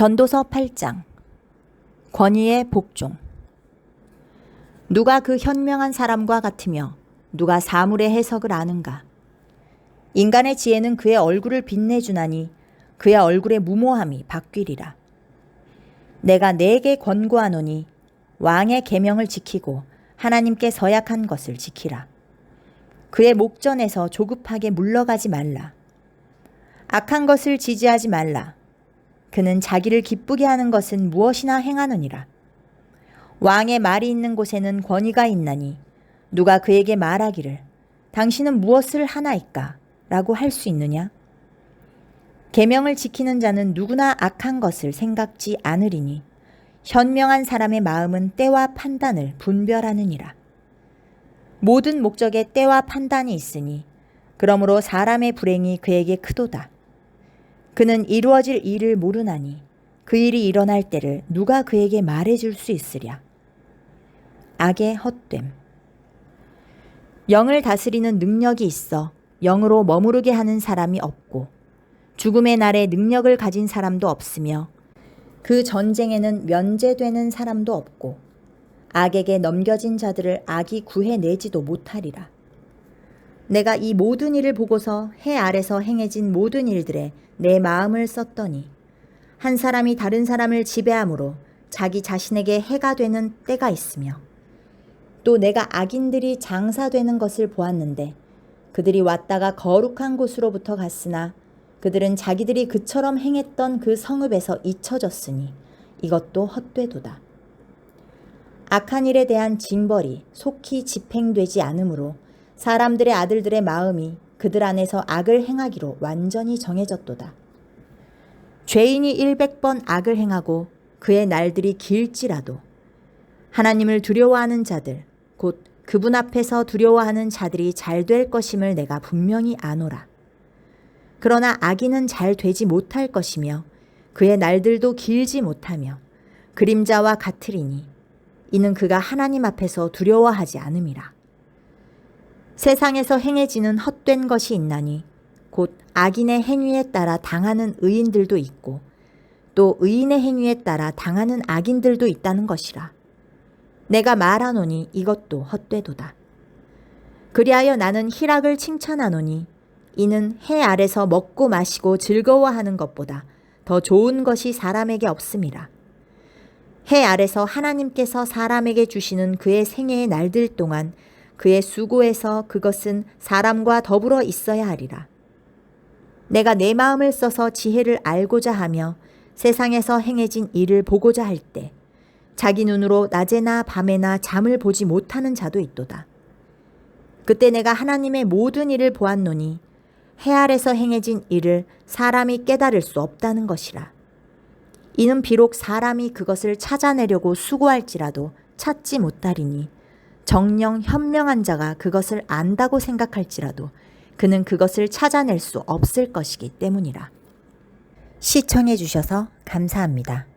전도서 8장. 권위의 복종. 누가 그 현명한 사람과 같으며 누가 사물의 해석을 아는가? 인간의 지혜는 그의 얼굴을 빛내주나니 그의 얼굴의 무모함이 바뀌리라. 내가 내게 권고하노니 왕의 계명을 지키고 하나님께 서약한 것을 지키라. 그의 목전에서 조급하게 물러가지 말라. 악한 것을 지지하지 말라 그는 자기를 기쁘게 하는 것은 무엇이나 행하느니라. 왕의 말이 있는 곳에는 권위가 있나니 누가 그에게 말하기를 당신은 무엇을 하나이까? 라고 할 수 있느냐? 계명을 지키는 자는 누구나 악한 것을 생각지 않으리니 현명한 사람의 마음은 때와 판단을 분별하느니라. 모든 목적에 때와 판단이 있으니 그러므로 사람의 불행이 그에게 크도다. 그는 이루어질 일을 모르나니 그 일이 일어날 때를 누가 그에게 말해줄 수 있으랴. 악의 헛됨. 영을 다스리는 능력이 있어 영으로 머무르게 하는 사람이 없고 죽음의 날에 능력을 가진 사람도 없으며 그 전쟁에는 면제되는 사람도 없고 악에게 넘겨진 자들을 악이 구해내지도 못하리라. 내가 이 모든 일을 보고서 해 아래서 행해진 모든 일들에 내 마음을 썼더니 한 사람이 다른 사람을 지배함으로 자기 자신에게 해가 되는 때가 있으며 또 내가 악인들이 장사되는 것을 보았는데 그들이 왔다가 거룩한 곳으로부터 갔으나 그들은 자기들이 그처럼 행했던 그 성읍에서 잊혀졌으니 이것도 헛되도다. 악한 일에 대한 징벌이 속히 집행되지 않으므로 사람들의 아들들의 마음이 그들 안에서 악을 행하기로 완전히 정해졌도다. 죄인이 100번 악을 행하고 그의 날들이 길지라도 하나님을 두려워하는 자들, 곧 그분 앞에서 두려워하는 자들이 잘 될 것임을 내가 분명히 아노라. 그러나 악인은 잘 되지 못할 것이며 그의 날들도 길지 못하며 그림자와 같으리니 이는 그가 하나님 앞에서 두려워하지 않음이라. 세상에서 행해지는 헛된 것이 있나니 곧 악인의 행위에 따라 당하는 의인들도 있고 또 의인의 행위에 따라 당하는 악인들도 있다는 것이라. 내가 말하노니 이것도 헛되도다. 그리하여 나는 희락을 칭찬하노니 이는 해 아래서 먹고 마시고 즐거워하는 것보다 더 좋은 것이 사람에게 없음이라. 해 아래서 하나님께서 사람에게 주시는 그의 생애의 날들 동안 그의 수고에서 그것은 사람과 더불어 있어야 하리라. 내가 내 마음을 써서 지혜를 알고자 하며 세상에서 행해진 일을 보고자 할 때 자기 눈으로 낮에나 밤에나 잠을 보지 못하는 자도 있도다. 그때 내가 하나님의 모든 일을 보았노니 해 아래서 행해진 일을 사람이 깨달을 수 없다는 것이라. 이는 비록 사람이 그것을 찾아내려고 수고할지라도 찾지 못하리니 정령 현명한 자가 그것을 안다고 생각할지라도 그는 그것을 찾아낼 수 없을 것이기 때문이라. 시청해 주셔서 감사합니다.